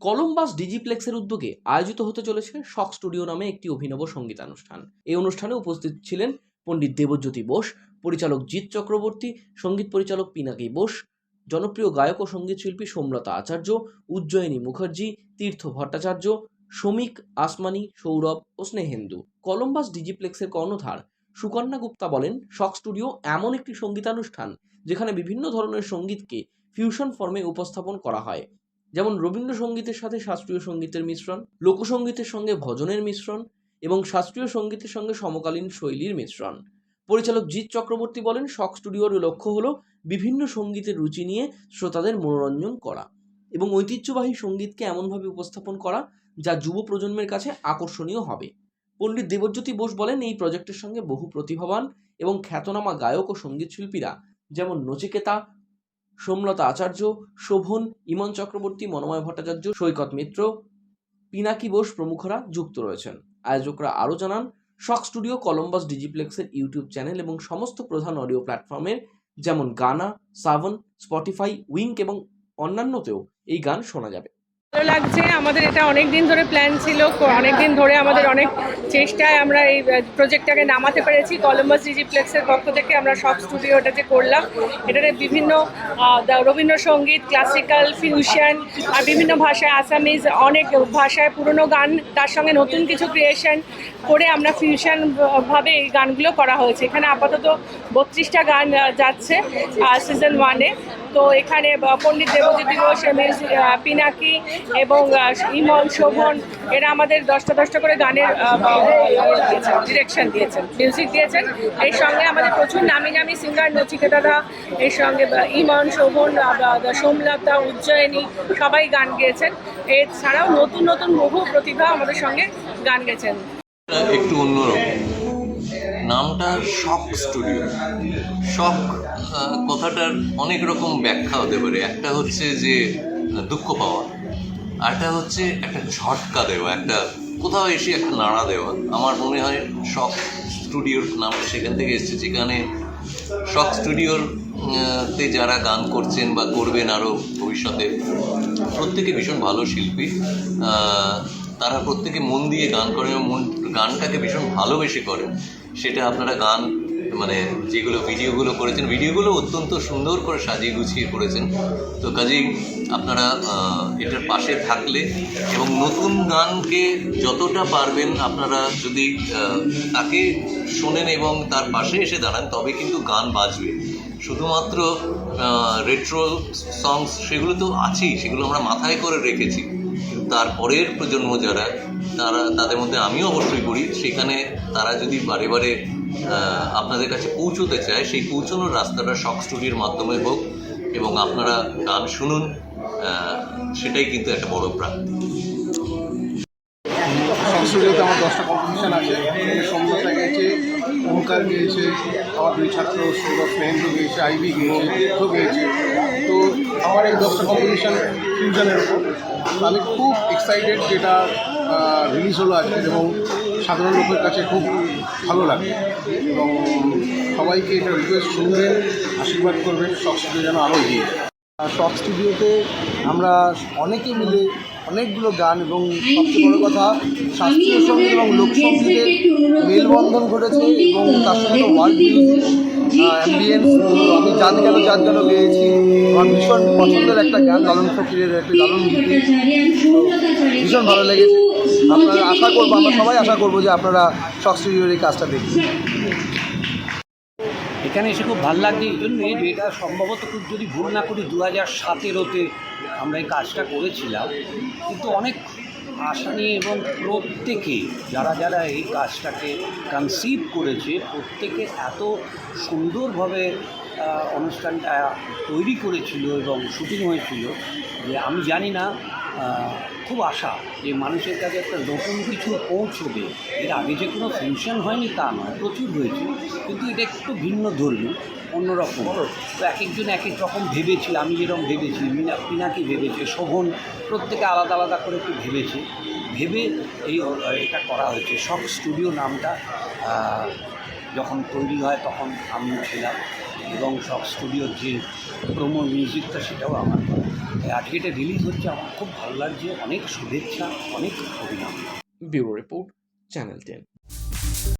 Columbus ডিজিপ্লেক্সের উদ্যোগে আয়োজিত হতে চলেছে শক স্টুডিও নামে একটি অভিনব সঙ্গীতানুষ্ঠান। এই অনুষ্ঠানে উপস্থিত ছিলেন পণ্ডিত দেবজ্যোতি বোস, পরিচালক জিৎ চক্রবর্তী, সংগীত পরিচালক পিনাকি বোস, জনপ্রিয় গায়ক ও সংগীত শিল্পী সোমলতা আচার্য, উজ্জয়িনী মুখার্জি, তীর্থ ভট্টাচার্য, শ্রমিক আসমানি, সৌরভ ও স্নেহেন্দু। কলম্বাস ডিজিপ্লেক্সের কর্ণধার সুকন্যা গুপ্তা বলেন শক স্টুডিও এমন একটি সঙ্গীতানুষ্ঠান যেখানে বিভিন্ন ধরনের সঙ্গীতকে ফিউশন ফর্মে উপস্থাপন করা হয়। যেমন রবীন্দ্রসঙ্গীতের সাথে শাস্ত্রীয় সঙ্গীতের মিশ্রণ, লোকসঙ্গীতের সঙ্গে ভজনের মিশ্রণ এবং শাস্ত্রীয় সঙ্গীতের সঙ্গে সমকালীন শৈলীর মিশ্রণ। পরিচালক জিৎ চক্রবর্তী বলেন শক স্টুডিওর লক্ষ্য হলো বিভিন্ন সঙ্গীতের রুচি নিয়ে শ্রোতাদের মনোরঞ্জন করা এবং ঐতিহ্যবাহী সঙ্গীতকে এমনভাবে উপস্থাপন করা যা যুব প্রজন্মের কাছে আকর্ষণীয় হবে। পণ্ডিত দেবজ্যোতি বোস বলেন, এই প্রজেক্টের সঙ্গে বহু প্রতিভাবান এবং খ্যাতনামা গায়ক ও সংগীত শিল্পীরা যেমন নচিকেতা, সোমলতা আচার্য, শোভন, ইমন চক্রবর্তী, মনময় ভট্টাচার্য, সৈকত মিত্র, পিনাকি বোস প্রমুখরা যুক্ত রয়েছেন। আয়োজকরা আরও জানান, শখ স্টুডিও, কলম্বাস ডিজিপ্লেক্সের ইউটিউব চ্যানেল এবং সমস্ত প্রধান অডিও প্ল্যাটফর্মের, যেমন গানা সাভন স্পটিফাই, উইঙ্ক এবং অন্যান্যতেও এই গান শোনা যাবে। ভালো লাগছে। আমাদের এটা অনেক দিন ধরে প্ল্যান ছিল অনেক দিন ধরে আমাদের অনেক চেষ্টায় আমরা এই প্রজেক্টটাকে নামাতে পেরেছি। কলম্বাস ডিজিপ্লেক্সের পক্ষ থেকে আমরা সব স্টুডিওটা যে করলাম। এটাতে বিভিন্ন রবীন্দ্রসঙ্গীত ক্লাসিক্যাল ফিউশন আর বিভিন্ন ভাষায় আসামিজ অনেক ভাষায় পুরনো গান, তার সঙ্গে নতুন কিছু ক্রিয়েশন করে আমরা ফিউশন ভাবে এই গানগুলো করা হয়েছে। এখানে আপাতত বত্রিশটা গান যাচ্ছে সিজন ওয়ানে তো এখানে পণ্ডিত দেবজ্যোতি ঘোষ মিউজিক পিনাকি এবং ইমন শোভন, এরা আমাদের দশটা দশটা করে গানের ডিরেকশন দিয়েছেন মিউজিক দিয়েছেন এর সঙ্গে আমাদের প্রচুর নামি নামি সিঙ্গার নচিকেতাদা এর সঙ্গে ইমন শোভন সোমলতা উজ্জয়িনী, সবাই গান গেয়েছেন। এছাড়াও নতুন নতুন বহু প্রতিভা আমাদের সঙ্গে গান গেছেন একটু অন্যরকম। নামটা শক স্টুডিও। শক কথাটার অনেক রকম ব্যাখ্যা হতে পারে। একটা হচ্ছে যে দুঃখ পাওয়া। আরটা হচ্ছে একটা ঝটকা দেওয়া, একটা কোথাও এসে একটা নাড়া দেওয়া। আমার মনে হয় শক স্টুডিওর নামটা সেখান থেকে এসেছে, যেখানে শক স্টুডিওর তে যারা গান করছেন বা করবেন আরও ভবিষ্যতে, প্রত্যেকে ভীষণ ভালো শিল্পী। তারা প্রত্যেকে মন দিয়ে গান করেন এবং মন গানটাকে ভীষণ ভালোবেসে করেন সেটা আপনারা গান মানে যেগুলো ভিডিওগুলো করেছেন, ভিডিওগুলো অত্যন্ত সুন্দর করে সাজিয়ে গুছিয়ে করেছেন। তো কাজেই আপনারা এটার পাশে থাকলে এবং নতুন গানকে যতটা পারবেন আপনারা যদি তাকে শোনেন এবং তার পাশে এসে দাঁড়ান, তবে কিন্তু গান বাজবে। শুধুমাত্র রেট্রো সংস সেগুলো তো আছেই, সেগুলো আমরা মাথায় করে রেখেছি। তারপরের প্রজন্ম যারা, তারা, তাদের মধ্যে আমিও অবশ্যই করি সেখানে তারা যদি বারে বারে আপনাদের কাছে পৌঁছতে চায়, সেই পৌঁছানোর রাস্তাটা শখ স্টুডিওর মাধ্যমে হোক এবং আপনারা গান শুনুন সেটাই কিন্তু একটা বড় প্রাপ্তি। আমার গিয়েছে, আমার দুই ছাত্র, সৌরভ মেহেন্দ্র গিয়েছে আইবি গিয়েছে তো আমার এই দশটা কম্পিটিশান ফিউশনের ওপর আমি খুব এক্সাইটেড যেটা রিলিজ হলো আজকে এবং সাধারণ লোকের কাছে খুব ভালো লাগে এবং সবাইকে এটা রিকোয়েস্ট শুনবেন, আশীর্বাদ করবেন সব যেন আরও এগিয়ে টক স্টুডিওতে আমরা অনেকে মিলে অনেকগুলো গান এবং সবচেয়ে বড় কথা, শাস্ত্রীয় সংগীত এবং লোকসঙ্গীতের মেলবন্ধন ঘটেছে এবং তার সঙ্গে ওয়ার্ল্ড অ্যাম্বিয়েন্স আমি জাত গেল জাত গেল গেয়েছি? আমার ভীষণ পছন্দের একটা গান, লালন ফকিরের একটা লালন গীতি। ভীষণ ভালো লেগেছে। আপনারা আশা করব, আমরা সবাই আশা করব যে আপনারা শক স্টুডিওর এই কাজটা দেখবেন। এখানে এসে খুব ভালো লাগছে, এই জন্যে যে এটা সম্ভবত খুব যদি ভুল না করি দু হাজার সতেরোতে আমরা এই কাজটা করেছিলাম। কিন্তু অনেক আশা নিয়ে এবং প্রত্যেকে, যারা যারা এই কাজটাকে কনসিভ করেছে, প্রত্যেকে এত সুন্দরভাবে অনুষ্ঠানটা তৈরি করেছিল এবং শুটিং হয়েছিল যে আমি জানি না খুব আশা যে মানুষের কাছে একটা নতুন কিছু পৌঁছবে। এর আগে যে কোনো ফিউশন হয়নি তা নয়, প্রচুর হয়েছে কিন্তু এটা একটু ভিন্ন ধর্মী, অন্যরকম। তো এক একজন এক এক রকম ভেবেছিল, আমি যেরকম ভেবেছি, মিনা, পিনাকি ভেবেছে, শোভন, প্রত্যেকে আলাদা আলাদা করে একটু ভেবেছে। ভেবে এই এটা করা হয়েছে। সব স্টুডিও নামটা যখন তৈরি হয় তখন আমি ছিলাম। এবং সব স্টুডিওর যে প্রোমো মিউজিকটা সেটাও আমার তাই আজকে এটা রিলিজ হচ্ছে, আমার খুব ভালো লাগছে। অনেক শুভেচ্ছা, অনেক অভিনন্দন। Bureau report, channel ten.